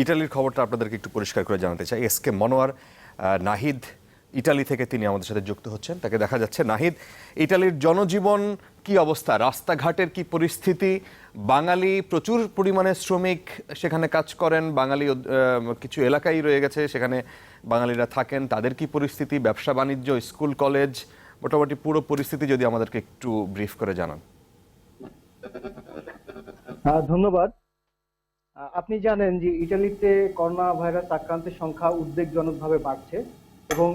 ইটালির খবরটা আপনাদেরকে একটু পরিষ্কার করে জানাতে চাই। S K Monowar Nahid Italy থেকে তিনি আমাদের সাথে যুক্ত হচ্ছেন। তাকে দেখা যাচ্ছে। নাহিদ ইটালির জনজীবন কি অবস্থা? রাস্তাঘাটের কি পরিস্থিতি? বাঙালি প্রচুর পরিমাণে শ্রমিক সেখানে কাজ করেন। বাঙালি কিছু এলাকায় রয়ে গেছে সেখানে বাঙালিরা থাকেন। তাদের কি পরিস্থিতি? ব্যবসা বাণিজ্য স্কুল কলেজ মোটামুটি পুরো পরিস্থিতি যদি আমাদেরকে একটু ব্রিফ করে জানান। আহ, ধন্যবাদ। আপনি জানেন যে ইটালিতে করোনা ভাইরাস আক্রান্তের সংখ্যা উদ্বেগজনকভাবে বাড়ছে এবং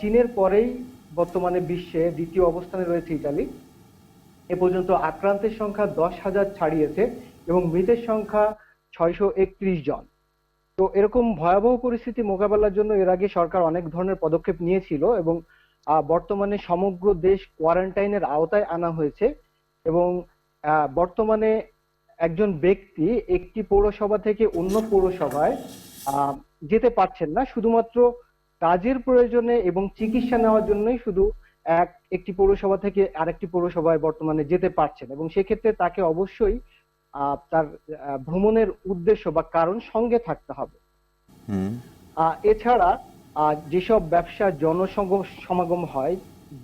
চীনের পরেই বর্তমানে বিশ্বে দ্বিতীয় অবস্থানে রয়েছে ইটালি। এ পর্যন্ত আক্রান্তের সংখ্যা দশ হাজার ছাড়িয়েছে এবং মৃতের সংখ্যা ছয়শো একত্রিশ জন। তো এরকম ভয়াবহ পরিস্থিতি মোকাবেলার জন্য এর আগে সরকার অনেক ধরনের পদক্ষেপ নিয়েছিল এবং বর্তমানে সমগ্র দেশ কোয়ারেন্টাইনের আওতায় আনা হয়েছে এবং বর্তমানে একজন ব্যক্তি একটি পৌরসভা থেকে অন্য পৌরসভায় যেতে পারছেন না। শুধুমাত্র কাজের প্রয়োজনে এবং চিকিৎসা নেওয়ার জন্যই শুধু এক একটি পৌরসভা থেকে আরেকটি পৌরসভায় বর্তমানে যেতে পারছেন এবং সেক্ষেত্রে তাকে অবশ্যই আহ, তার ভ্রমণের উদ্দেশ্য বা কারণ সঙ্গে থাকতে হবে। এছাড়া আহ, যেসব ব্যবসা জনসমাগম সমাগম হয়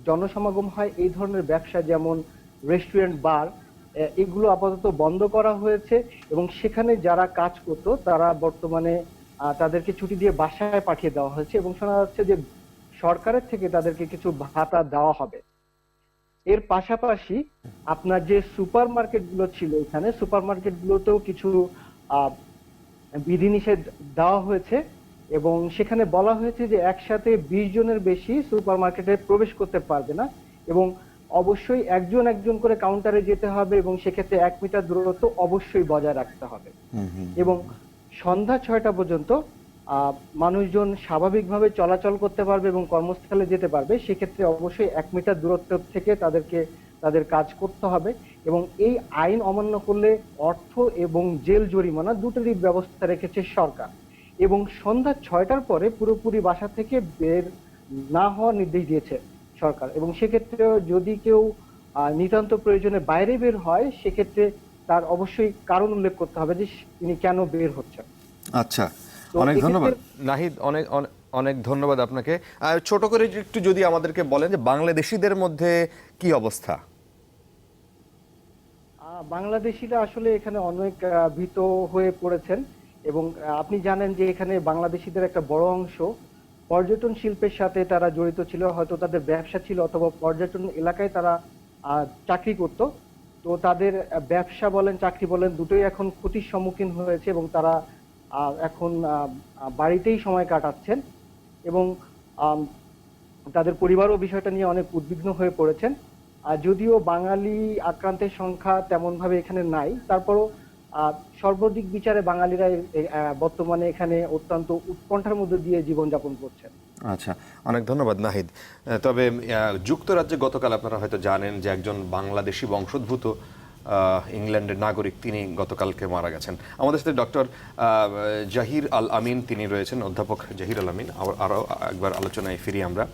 জনসমাগম হয় এই ধরনের ব্যবসা যেমন রেস্টুরেন্ট বার এগুলো আপাতত বন্ধ করা হয়েছে এবং সেখানে যারা কাজ করতো, তারা বর্তমানে তাদেরকে ছুটি দিয়ে বাসায় পাঠিয়ে দেওয়া হয়েছে এবং শোনা যাচ্ছে যে সরকারের থেকে তাদেরকে কিছু ভাতা দেওয়া হবে। এর পাশাপাশি আপনার যে সুপার মার্কেটগুলো ছিল এখানে সুপার মার্কেট গুলোতেও কিছু বিধিনিষেধ দেওয়া হয়েছে এবং সেখানে বলা হয়েছে যে একসাথে বিশ জনের বেশি সুপার মার্কেটে প্রবেশ করতে পারবে না এবং অবশ্যই একজন একজন করে কাউন্টারে যেতে হবে এবং সেক্ষেত্রে এক মিটার দূরত্ব অবশ্যই বজায় রাখতে হবে। এবং সন্ধ্যা ছয়টা পর্যন্ত মানুষজন স্বাভাবিকভাবে চলাচল করতে পারবে এবং কর্মস্থলে যেতে পারবে সেক্ষেত্রে অবশ্যই এক মিটার দূরত্ব থেকে তাদেরকে তাদের কাজ করতে হবে এবং এই আইন অমান্য করলে অর্থ এবং জেল জরিমানা দুটোরই ব্যবস্থা রেখেছে সরকার। এবং সন্ধ্যা ছয়টার পরে পুরোপুরি বাসা থেকে বের না হওয়ার নির্দেশ দিয়েছে। সরকার। এবং সেক্ষেত্রে যদি কেউ নিতান্ত প্রয়োজনে বাইরে বের হয় সেক্ষেত্রে তার অবশ্যই কারণ উল্লেখ করতে হবে যে তিনি কেন বের হচ্ছেন। আচ্ছা অনেক ধন্যবাদ। নাহিদ অনেক অনেক- ধন্যবাদ আপনাকে। ছোট করে একটু যদি আমাদেরকে বলেন যে বাংলাদেশিদের মধ্যে কি অবস্থা? আহ, বাংলাদেশিরা আসলে এখানে অনেক ভীত হয়ে পড়েছেন। এবং আপনি জানেন যে এখানে বাংলাদেশিদের একটা বড় অংশ পর্যটন শিল্পের সাথে তারা জড়িত ছিল, হয়তো তাদের ব্যবসা ছিল অথবা পর্যটন এলাকায় তারা চাকরি করত। তো তাদের ব্যবসা বলেন, চাকরি বলেন, দুটোই এখন ক্ষতির সম্মুখীন হয়েছে এবং তারা এখন বাড়িতেই সময় কাটাচ্ছেন এবং তাদের পরিবারও বিষয়টা নিয়ে অনেক উদ্বিগ্ন হয়ে পড়েছেন। আর যদিও বাঙালি আক্রান্তের সংখ্যা তেমন ভাবে এখানে নাই, তারপরও আহ, সর্বাধিক বিচারে বাঙালিরা বর্তমানে এখানে অত্যন্ত উৎকণ্ঠার মধ্যে দিয়ে জীবনযাপন করছেন। আচ্ছা অনেক ধন্যবাদ নাহিদ। তবে যুক্তরাজ্যে গতকাল আপনারা হয়তো জানেন যে একজন বাংলাদেশি বংশোদ্ভূত ইংল্যান্ডের নাগরিক তিনি গতকালকে মারা গেছেন। আমাদের সাথে ডক্টর জাহির আল আমিন তিনি রয়েছেন অধ্যাপক জাহির আল আমিন। আরও একবার আলোচনায় ফিরি আমরা।